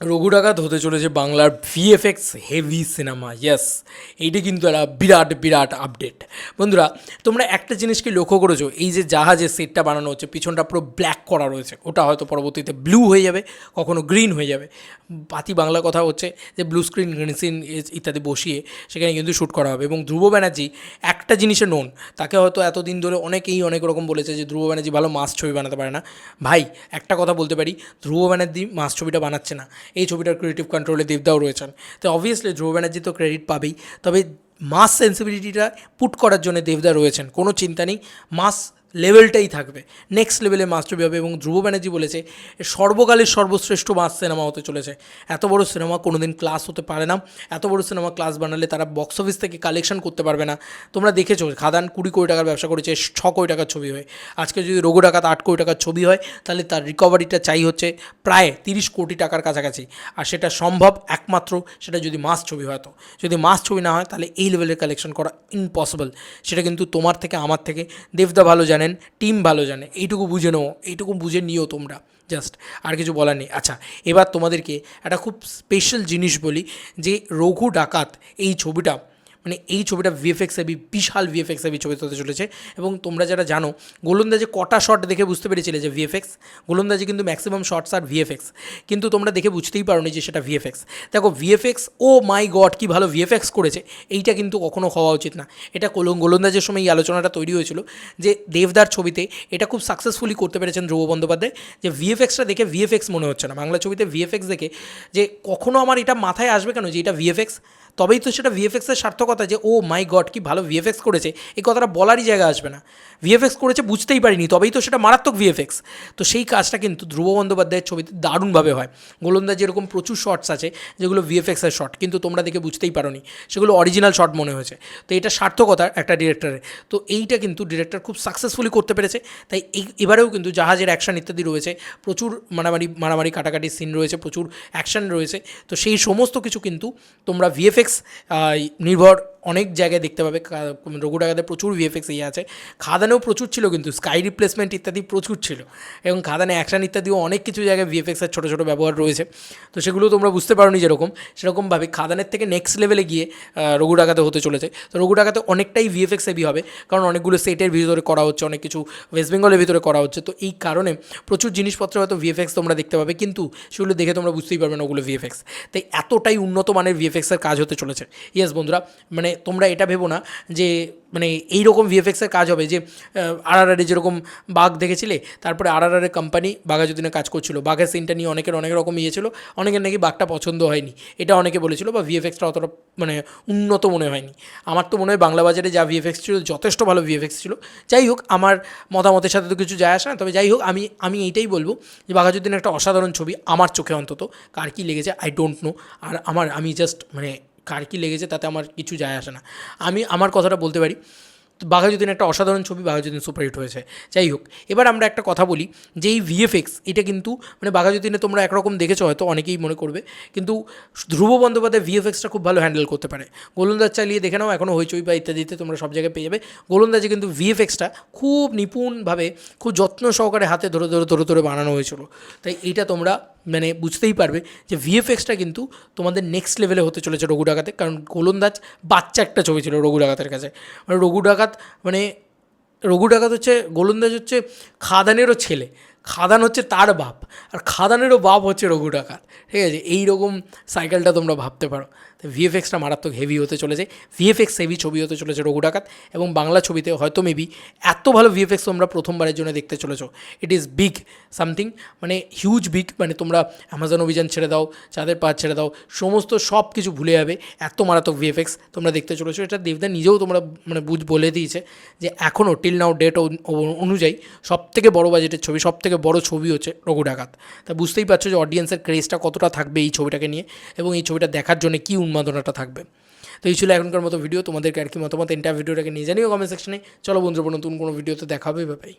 রঘু ডাকাত হতে চলেছে বাংলার ভিএফএক্স হেভি সিনেমা ইয়েস এইটা কিন্তু একটা বিরাট বিরাট আপডেট বন্ধুরা, তোমরা একটা জিনিসকে লক্ষ্য করেছ, এই যে জাহাজের সেটটা বানানো হচ্ছে, পিছনটা পুরো ব্ল্যাক করা রয়েছে। ওটা হয়তো পরবর্তীতে ব্লু হয়ে যাবে, কখনো গ্রিন হয়ে যাবে। বাতি বাংলা কথা হচ্ছে যে ব্লু স্ক্রিন গ্রিন স্ক্রিন ইত্যাদি বসিয়ে সেখানে কিন্তু শ্যুট করা হবে। এবং ধ্রুব ব্যানার্জি একটা জিনিসে নোন তাকে হয়তো এতদিন ধরে অনেকেই অনেক রকম বলেছে যে ধ্রুব ব্যানার্জি ভালো মাস ছবি বানাতে পারে না। ভাই, একটা কথা বলতে পারি, ধ্রুব ব্যানার্জি মাস ছবিটা বানাচ্ছে না। এই ছবিটার ক্রিয়েটিভ কন্ট্রোলে দেবদাও রয়েছেন। তো অবভিয়াসলি ধ্রুব ব্যানার্জি তো ক্রেডিট পাবেই। তবে মাস সেন্সিবিলিটিটা পুট করার জন্য দেবদা রয়েছেন। কোনো চিন্তা নেই। মাস লেভেলটাই থাকবে। নেক্সট লেভেলে মাস ছবি হবে এবং ধ্রুব ব্যানার্জি বলেছে, সর্বকালের সর্বশ্রেষ্ঠ মাস সিনেমা হতে চলেছে। এত বড় সিনেমা কোনো দিন ক্লাস হতে পারে না। এত বড় সিনেমা ক্লাস বানালে তারা বক্স অফিস থেকে কালেকশন করতে পারবে না। তোমরা দেখেছ, খাদান কুড়ি কোটি টাকার ব্যবসা করেছে, ছ কোটি টাকার ছবি হয়। আজকে যদি রঘু ডাকাত আট কোটি টাকার ছবি হয়, তাহলে তার রিকভারিটা চাই হচ্ছে প্রায় তিরিশ কোটি টাকার কাছাকাছি। আর সেটা সম্ভব একমাত্র সেটা যদি মাস ছবি হয় তো। যদি মাস ছবি না হয়, তাহলে এই লেভেলের কালেকশন করা ইম্পসিবল সেটা কিন্তু তোমার থেকে, আমার থেকে। দেবদা ভালো জানেন, টিম ভালো জানে। এইটুকু বুঝে নেও, এইটুকু বুঝে নিও তোমরা জাস্ট আর কিছু বলার নেই। আচ্ছা এবার তোমাদেরকে একটা খুব স্পেশাল জিনিস বলি, যে রঘু ডাকাত এই ছবিটা মানে এই ছবিটা ভিএফএক্স হেভি বিশাল ভিএফএক্স হেভি ছবি হতে চলেছে এবং তোমরা যারা জানো গোলন্দাজে কটা শট দেখে বুঝতে পেরেছিলে যে ভিএফএক্স গোলন্দাজে কিন্তু ম্যাক্সিমাম শর্টস আর ভিএফএক্স কিন্তু তোমরা দেখে বুঝতেই পারোনি যে সেটা ভিএফএক্স দেখো ভিএফএক্স ও মাই গড কি ভালো ভিএফএক্স করেছে এইটা কিন্তু কখনো হওয়া উচিত না এটা কোলং গোলন্দাজের সময় এই আলোচনাটা তৈরি হয়েছিল যে দেবদার ছবিতে এটা খুব সাকসেসফুলি করতে পেরেছেন ধ্রুব বন্দ্যোপাধ্যায় যে ভিএফএক্সটা দেখে ভিএফএক্স মনে হচ্ছে না বাংলা ছবিতে ভিএফএক্স দেখে যে কখনো আমার এটা মাথায় আসবে কেন যে এটা ভিএফএক্স তবেই তো সেটা ভিএফএক্সের সার্থকতা যে ও মাই গড কি ভালো ভিএফএক্স করেছে। এই কথাটা বলারই জায়গা আসবে না। ভিএফএক্স করেছে বুঝতেই পারিনি, তবেই তো সেটা মারাত্মক ভিএফএক্স তো সেই কাজটা কিন্তু ধ্রুব বন্দ্যোপাধ্যায়ের ছবিতে দারুণভাবে হয়। গোলন্দাজ যেরকম প্রচুর শর্টস আছে, যেগুলো ভিএফএক্সের শট কিন্তু তোমরা দেখে বুঝতেই পারোনি। সেগুলো অরিজিনাল শট মনে হয়েছে। তো এটা সার্থকতা একটা ডিরেক্টরের তো এইটা কিন্তু ডিরেক্টর খুব সাকসেসফুলি করতে পেরেছে। তাই এই, এবারেও কিন্তু জাহাজের অ্যাকশন ইত্যাদি রয়েছে। প্রচুর মারামারি মারামারি কাটাকাটি সিন রয়েছে, প্রচুর অ্যাকশন রয়েছে। তো সেই সমস্ত কিছু কিন্তু তোমরা ভিএফএক্স নির্ভর your অনেক জায়গায় দেখতে পাবে রঘু ডাকাতে প্রচুর ভিএফএক্স ইয়ে আছে। খাদানেও প্রচুর ছিল কিন্তু স্কাই রিপ্লেসমেন্ট ইত্যাদি প্রচুর ছিল। এবং খাদানে অ্যাকশন ইত্যাদিও অনেক কিছু জায়গায় ভিএফএক্সের ছোটো ছোটো ব্যবহার রয়েছে। তো সেগুলো তোমরা বুঝতে পারোনি যেরকম, সেরকমভাবে খাদানের থেকে নেক্সট লেভেলে গিয়ে রঘু ডাকাতে হতে চলেছে। তো রঘু ডাকাতে অনেকটাই ভিএফএক্স হেভি হবে, কারণ অনেকগুলো সেটের ভিতরে করা হচ্ছে, অনেক কিছু ওয়েস্ট বেঙ্গলের ভিতরে করা হচ্ছে। তো এই কারণে প্রচুর জিনিসপত্র হয়তো ভিএফএক্স তোমরা দেখতে পাবে, কিন্তু সেগুলো দেখে তোমরা বুঝতেই পারবে না ওগুলো ভিএফএক্স তাই এতটাই উন্নত মানের ভিএফএক্সের কাজ হতে চলেছে। ইয়েস বন্ধুরা মানে তোমরা এটা ভেবো না যে মানে এই রকম ভিএফএক্সের কাজ হবে যে আরআরআরে যেরকম বাঘ দেখেছিলে, তারপরে আরআরআরের কোম্পানি বাঘাযতীনে কাজ করছিল। বাঘের সিনটা নিয়ে অনেকের অনেক রকম ইয়ে ছিল, অনেকের নাকি বাঘটা পছন্দ হয়নি। এটা অনেকে বলেছিল বা ভিএফএক্সটা অতটা মানে উন্নত মনে হয়নি। আমার তো মনে হয় বাংলা বাজারে যা ভিএফএক্স ছিল, যথেষ্ট ভালো ভিএফএক্স ছিল। যাই হোক, আমার মতামতের সাথে তো কিছু যায় আসে না, তবে যাই হোক, আমি আমি এইটাই বলব যে বাঘাযতীন একটা অসাধারণ ছবি আমার চোখে অন্তত, কার কী লেগেছে আই ডোন্ট নো আর আমার, আমি জাস্ট মানে কার কী লেগেছে তাতে আমার কিছু যায় আসে না। আমি আমার কথাটা বলতে পারি বাঘাযতীন একটা অসাধারণ ছবি বাঘাযতীন সুপারহিট হয়েছে। যাই হোক, এবার আমরা একটা কথা বলি যে এই ভিএফএক্স, এটা কিন্তু মানে বাঘাযতীনে তোমরা একরকম দেখেছ, হয়তো অনেকেই মনে করবে, কিন্তু ধ্রুব বন্দ্যোপাধ্যায় ভিএফএক্সটা খুব ভালো হ্যান্ডেল করতে পারে। গোলন্দাজ চালিয়ে দেখে নাও এখনও হইচই বা ইত্যাদিতে তোমরা সব জায়গায় পেয়ে যাবে। গোলন্দাজে কিন্তু ভিএফএক্সটা খুব নিপুণভাবে, খুব যত্ন সহকারে হাতে ধরে ধরে ধরে ধরে বানানো হয়েছিল। তাই এইটা তোমরা মানে বুঝতেই পারবে যে ভিএফএক্সটা কিন্তু তোমাদের নেক্সট লেভেলে হতে চলেছে রঘু ডাকাতে। কারণ গোলন্দাজ বাচ্চা একটা ছবি ছিল রঘু ডাকাতের কাছে। মানে রঘু ডাকাত মানে রঘু ডাকাত হচ্ছে গোলন্দাজ হচ্ছে খাদানেরও ছেলে। খাদান হচ্ছে তার বাপ। আর খাদানেরও বাপ হচ্ছে রঘু ডাকাত। ঠিক আছে? এই রকম সাইকেলটা তোমরা ভাবতে পারো। তো ভিএফএক্সটা মারাত্মক হেভি হতে চলেছে। ভিএফএক্স হেভি ছবি হতে চলেছে রঘু ডাকাত এবং বাংলা ছবিতে হয়তো মেবি এত ভালো ভিএফএক্স তোমরা প্রথমবারের জন্য দেখতে চলেছো। ইট ইজ বিগ সামথিং মানে হিউজ বিগ মানে তোমরা অ্যামাজন অভিযান ছেড়ে দাও, চাঁদের পাহাড় ছেড়ে দাও, সমস্ত সব কিছু ভুলে যাবে। এত মারাত্মক ভিএফএক্স তোমরা দেখতে চলেছো। এটা দেবদা নিজেও তোমরা মানে বুঝ বলে দিয়েছে যে এখনও টিল নাও ডেট অনুযায়ী সব থেকে বড় বাজেটের ছবি সব থেকে বড় ছবি হচ্ছে রঘু ডাকাত। তা বুঝতেই পারছ যে অডিয়েন্সের ক্রেজটা কতটা থাকবে এই ছবিটাকে নিয়ে এবং এই ছবিটা দেখার জন্য কী উন্মাদনাটা থাকবে। তো এই ছিল এখনকার মতো ভিডিও তোমাদেরকে আর কি মতামত এন্টার ভিডিওটাকে নিয়ে জানিও কমেন্ট সেকশনে চলো বন্ধুরা, নতুন কোনো ভিডিওতে দেখাবে পাই